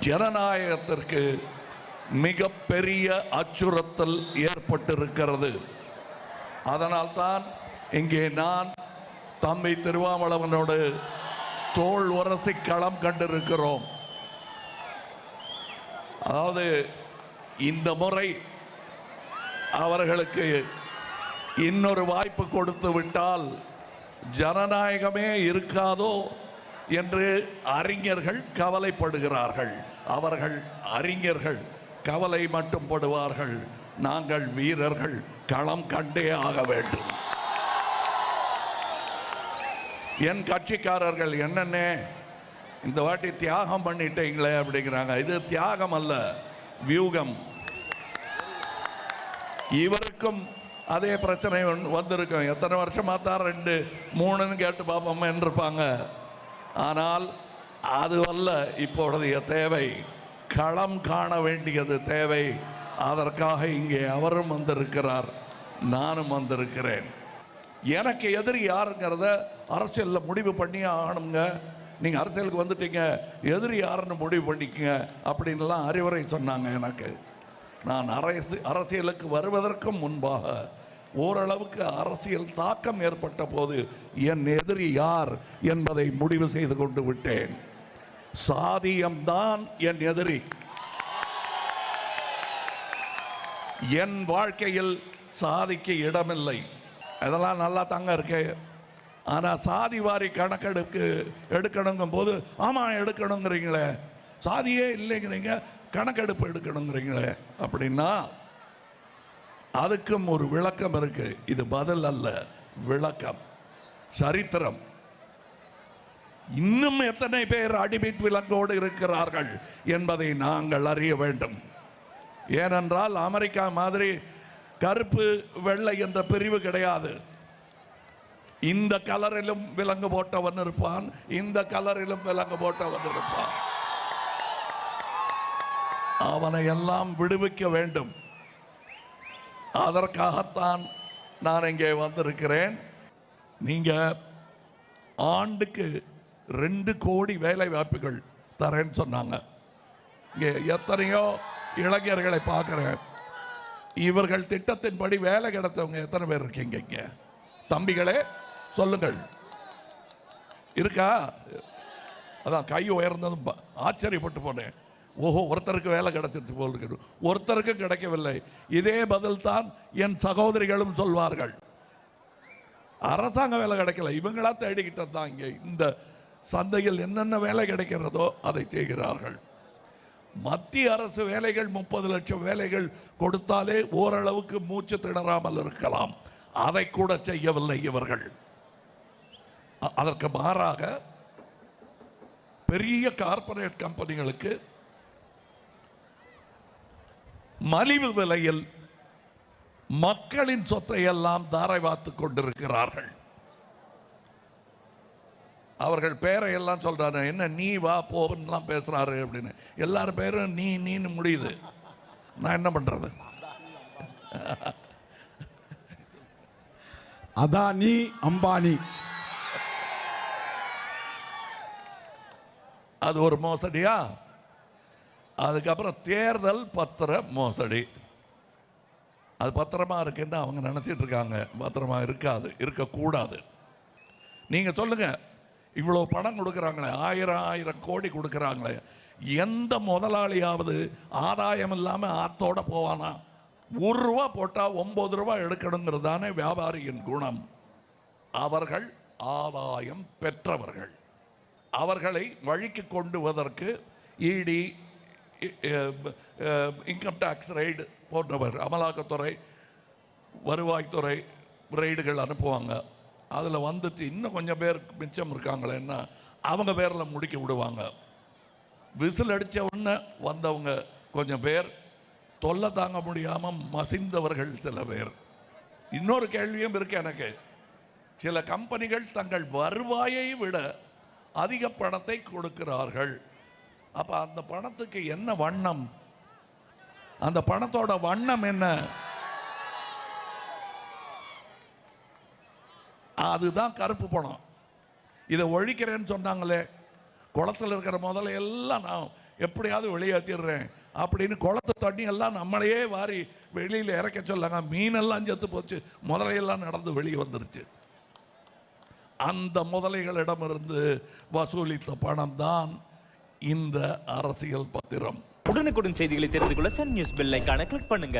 ஜனநாயகத்திற்கு மிகப்பெரிய அச்சுறுத்தல் ஏற்பட்டிருக்கிறது. அதனால்தான் இங்கே நான் தம்பி திருவாமலவனோடு தோல் உரசி களம் கண்டிருக்கிறோம். அதாவது இந்த முறை அவர்களுக்கு இன்னொரு வாய்ப்பு கொடுத்து விட்டால் ஜனநாயகமே இருக்காதோ என்று அறிஞர்கள் கவலைப்படுகிறார்கள். அவர்கள் அறிஞர்கள் கவலை மட்டும் படுவார்கள். நாங்கள் வீரர்கள் களம் கண்டே ஆக வேண்டும். என் கட்சிக்காரர்கள் என்னென்ன? இந்த வாட்டி தியாகம் பண்ணிட்டீங்களே அப்படிங்கிறாங்க. இது தியாகம் அல்ல வியூகம். இவருக்கும் அதே பிரச்சனை வந்திருக்கும். எத்தனை வருஷமா தான் ரெண்டு மூணுன்னு கேட்டு பார்ப்போம் இருப்பாங்க ஆனால் அதுவல்ல இப்பொழுதைய தேவை. களம் காண வேண்டியது தேவை. அதற்காக இங்கே அவரும் வந்திருக்கிறார். நானும் வந்திருக்கிறேன். எனக்கு எதிரி யாருங்கிறத அரசியலில் முடிவு பண்ணி ஆகணுங்க நீங்கள் அரசியலுக்கு வந்துட்டீங்க எதிரி யாருன்னு முடிவு பண்ணிக்கங்க அப்படின்லாம் அறிவுரை சொன்னாங்க எனக்கு. நான் அரசு அரசியலுக்கு வருவதற்கும் முன்பாக ஓரளவுக்கு அரசியல் தாக்கம் ஏற்பட்ட போது என் எதிரி யார் என்பதை முடிவு செய்து கொண்டு விட்டேன். சாதியம்தான் என் எதிரி. என் வாழ்க்கையில் சாதிக்கு இடமில்லை. அதெல்லாம் நல்லா தாங்க இருக்கு. ஆனால் சாதி வாரி கணக்கெடுக்கு எடுக்கணுங்கும் போது ஆமாம் எடுக்கணுங்கிறீங்களே. சாதியே இல்லைங்கிறீங்க. கணக்கெடுப்பு எடுக்கணுங்கிறீங்களே. அப்படின்னா அதுக்கும் ஒரு விளக்கம் இருக்கு. இது பதில் அல்ல விளக்கம். சரித்திரம். இன்னும் எத்தனை பேர் அடிமைத் விலங்கோடு இருக்கிறார்கள் என்பதை நாங்கள் அறிய வேண்டும். ஏனென்றால் அமெரிக்கா மாதிரி கருப்பு வெள்ளை என்ற பிரிவு கிடையாது. இந்த கலரிலும் விலங்கு போட்டவன் இருப்பான் இந்த கலரிலும் விலங்கு போட்டவன் இருப்பான். அவனை எல்லாம் விடுவிக்க வேண்டும். அதற்காகத்தான் நான் இங்கே வந்திருக்கிறேன். நீங்கள் ஆண்டுக்கு ரெண்டு கோடி வேலை வாய்ப்புகள் தரேன்னு சொன்னாங்க. இங்கே எத்தனையோ இளைஞர்களை பார்க்குறேன். இவர்கள் திட்டத்தின்படி வேலை கிடைத்தவங்க எத்தனை பேர் இருக்கீங்க இங்கே? தம்பிகளே சொல்லுங்கள். இருக்கா? அதான் கை உயர்ந்ததும் ப- ஆச்சரியப்பட்டு போனேன். ஓஹோ ஒருத்தருக்கு வேலை கிடைச்சிருச்சு போல் இருக்கு ஒருத்தருக்கும் கிடைக்கவில்லை. இதே பதில் தான் என் சகோதரிகளும் சொல்வார்கள். அரசாங்க வேலை கிடைக்கல. இவங்களா தேடிக்கிட்டது தான் இங்கே. இந்த சந்தையில் என்னென்ன வேலை கிடைக்கிறதோ அதை செய்கிறார்கள். மத்திய அரசு வேலைகள் முப்பது லட்சம் வேலைகள் கொடுத்தாலே ஓரளவுக்கு மூச்சு திணறாமல் இருக்கலாம். அதை கூட செய்யவில்லை இவர்கள். அதற்கு மாறாக பெரிய கார்ப்பரேட் கம்பெனிகளுக்கு மலிவு விலையில் மக்களின் சொத்தை எல்லாம் தாரை வாத்து கொண்டிருக்கிறார்கள். அவர்கள் பேரை எல்லாம் சொல்றாரு என்ன நீ வா போன்னுலாம் பேசுறாரு அப்படின்னு. எல்லார் பேரும் நீ நீன்னு முடியுது. நான் என்ன பண்றது? அதானி அம்பானி. அது ஒரு மோசடியா? அதுக்கப்புறம் தேர்தல் பத்திர மோசடி. அது பத்திரமா இருக்குன்னு அவங்க நினச்சிட்டு இருக்காங்க. பத்திரமா இருக்காது இருக்கக்கூடாது. நீங்கள் சொல்லுங்க இவ்வளோ பணம் கொடுக்குறாங்களே ஆயிரம் ஆயிரம் கோடி கொடுக்குறாங்களே எந்த முதலாளியாவது ஆதாயம் இல்லாமல் ஆத்தோட போவானா? ஒரு ரூபா போட்டால் ஒம்பது ரூபா எடுக்கணுங்கிறது தானே வியாபாரியின் குணம். அவர்கள் ஆதாயம் பெற்றவர்கள். அவர்களை வழிக்கு கொண்டுவதற்கு இடி இன்கம் டேக்ஸ் ரைடு போன்றவர் அமலாக்கத்துறை வருவாய்த்துறை ரைடுகள் அனுப்புவாங்க. அதில் வந்துச்சு இன்னும் கொஞ்சம் பேர் மிச்சம் இருக்காங்களேன்னா அவங்க பேரில் முடிக்க விடுவாங்க. விசில் அடித்த உடனே வந்தவங்க கொஞ்சம் பேர் தொல்லை தாங்க முடியாமல் மசிந்தவர்கள் சில பேர். இன்னொரு கேள்வியும் இருக்கு எனக்கு. சில கம்பெனிகள் தங்கள் வருவாயை விட அதிக பணத்தை கொடுக்கிறார்கள். அப்ப அந்த பணத்துக்கு என்ன வண்ணம்? அந்த பணத்தோட வண்ணம் என்ன? அதுதான் கருப்பு பணம். இதை ஒழிக்கிறேன்னு சொன்னாங்களே குளத்தில் இருக்கிற முதல்ல எல்லாம் நான் எப்படியாவது வெளியேற்றிடுறேன் அப்படின்னு குளத்து தண்ணி எல்லாம் நம்மளையே வாரி வெளியில் இறக்க சொல்லாங்க. மீனெல்லாம் செத்து போச்சு. முதலையெல்லாம் நடந்து வெளியே வந்துருச்சு. அந்த முதலைகளிடமிருந்து வசூலித்த பணம் தான் இந்த அரசியல் பத்திரம். உடனுக்குடன் செய்திகளை தெரிந்து கொள்ள சன் நியூஸ் பெல் ஐகானை கிளிக் பண்ணுங்க.